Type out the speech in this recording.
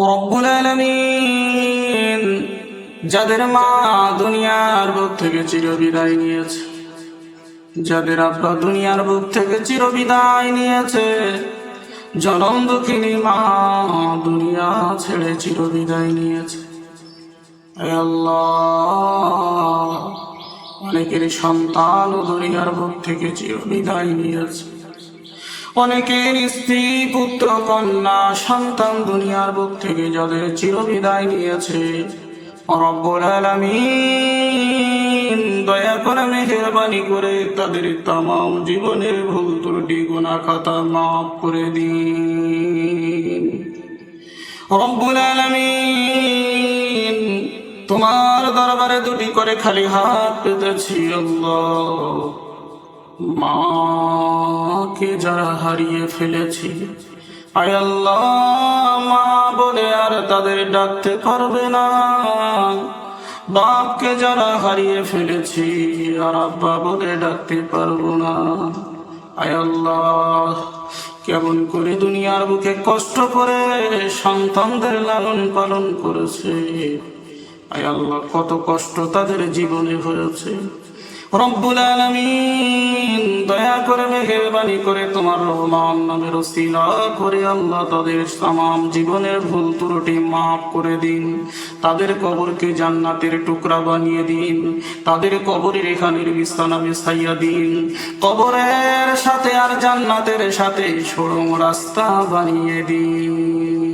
রব্বুল আলামিন, যাদের মা দুনিয়ার বুক থেকে চিরবিদায় নিয়েছে, যাদের আব্বা দুনিয়ার বুক থেকে চিরবিদায় নিয়েছে, জনম দুঃখিনী মা দুনিয়া ছেড়ে চিরবিদায় নিয়েছে। আল্লাহ, অনেকের সন্তান ও দুনিয়ার বুক থেকে চিরবিদায় নিয়েছে। অনেকের স্ত্রী, পুত্র, কন্যা, সন্তান দুনিয়ার বুক থেকে যাদের চিরবিদায় নিয়েছে রব্বুল আলামিন দয়া করে মেহেরবানি করে তাদের তাম জীবনের ভুল ত্রুটি গুণা খাতা মাফ করে দিন। রব্বুল আলামিন তোমার দরবারে দুটি করে খালি হাত পেতেছি আল্লাহ। মাকে যারা হারিয়ে ফেলেছি। আয় আল্লাহ, মা বলে আর তাদের ডাকতে পারবে না। বাপকে যারা হারিয়ে ফেলেছি, আর আব্বা বলে ডাকতে পারব না। আয় আল্লাহ, কেমন করে দুনিয়ার বুকে কষ্ট করে সন্তানদের লালন পালন করেছে। আয় আল্লাহ, কত কষ্ট তাদের জীবনে হয়েছে। রব্বুল আলামিন দয়া করে মেহেরবানি করে তোমার রহমান নামের ওসিলা করে আল্লাহ তাদের তাম জীবনের ভুল ত্রুটি মাফ করে দিন। তাদের কবরকে জান্নাতের টুকরা বানিয়ে দিন। তাদের কবরের এখানের বিছানা বিছাইয়া দিন। কবরের সাথে আর জান্নাতের সাথে সরম রাস্তা বানিয়ে দিন।